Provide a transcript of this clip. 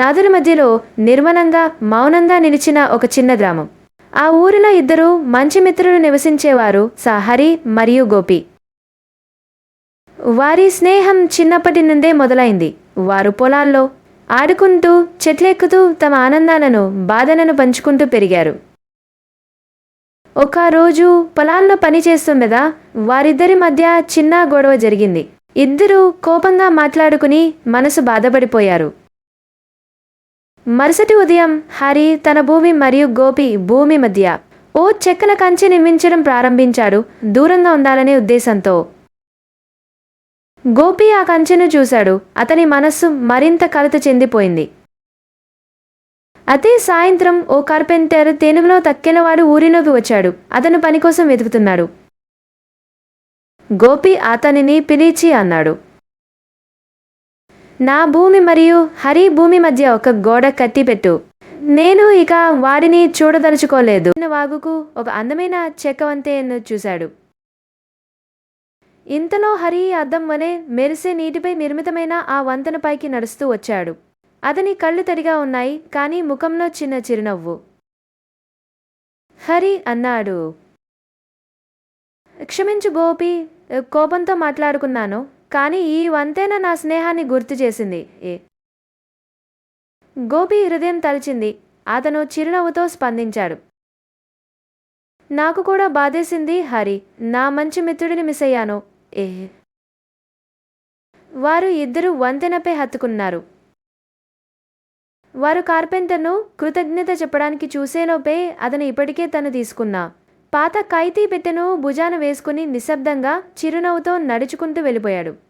నదుల మధ్యలో నిర్మలంగా మౌనంగా నిలిచిన ఒక చిన్న గ్రామం. ఆ ఊరిలో ఇద్దరు మంచి మిత్రులు నివసించేవారు సహరి మరియు గోపి. వారి స్నేహం చిన్నప్పటి నుండే మొదలైంది. వారు పొలాల్లో ఆడుకుంటూ చెట్లెక్కుతూ తమ ఆనందాలను బాధలను పంచుకుంటూ పెరిగారు. ఒక రోజు పొలాల్లో పని చేస్తుండగా వారిద్దరి మధ్య చిన్న గొడవ జరిగింది. ఇద్దరూ కోపంగా మాట్లాడుకుని మనసు బాధపడిపోయారు. మరుసటి ఉదయం హరి తన భూమి మరియు గోపి భూమి మధ్య ఓ చెక్కన కంచె నిర్మించడం ప్రారంభించాడు. దూరంగా ఉండాలనే ఉద్దేశంతో గోపి ఆ కంచెను చూశాడు. అతని మనస్సు మరింత కలత చెందిపోయింది. అదే సాయంత్రం ఓ కార్పెంటర్ తేనుగులో తక్కినవాడు ఊరిలోకి వచ్చాడు. అతను పని కోసం వెతుకుతున్నాడు. గోపి అతనిని పిలిచి అన్నాడు. నా భూమి మరియు హరి భూమి మధ్య ఒక గోడ కట్టిపెట్టు నేను ఇక వాడిని చూడదలుచుకోలేదు. వాగుకు ఒక అందమైన చెక్కవంతేను చూశాడు. ఇంతలో హరి అద్దం వలె మెరిసే నీటిపై నిర్మితమైన ఆ వంతెనపైకి నడుస్తూ వచ్చాడు. అతని కళ్ళు తడిగా ఉన్నాయి కానీ ముఖంలో చిన్న చిరునవ్వు. హరి అన్నాడు. క్షమించు గోపి కోపంతో మాట్లాడుకున్నాను. కానీ ఈ వంతెన నా స్నేహాన్ని గుర్తు చేసింది? ఏ? గోపి హృదయం తలిచింది. అతను చిరునవ్వుతో స్పందించాడు. నాకు కూడా బాధేసింది హరి. నా మంచి మిత్రుడిని మిస్ అయ్యాను. ఏ? వారు ఇద్దరు వంతెనపై హత్తుకున్నారు. వారు కార్పెంటర్ను కృతజ్ఞత చెప్పడానికి చూసేలోపే అతను ఇప్పటికే తను తీసుకున్నా పాత కైతీ పెట్టెను భుజాన వేసుకుని నిశ్శబ్దంగా చిరునవ్వుతో నడుచుకుంటూ వెళ్ళిపోయాడు.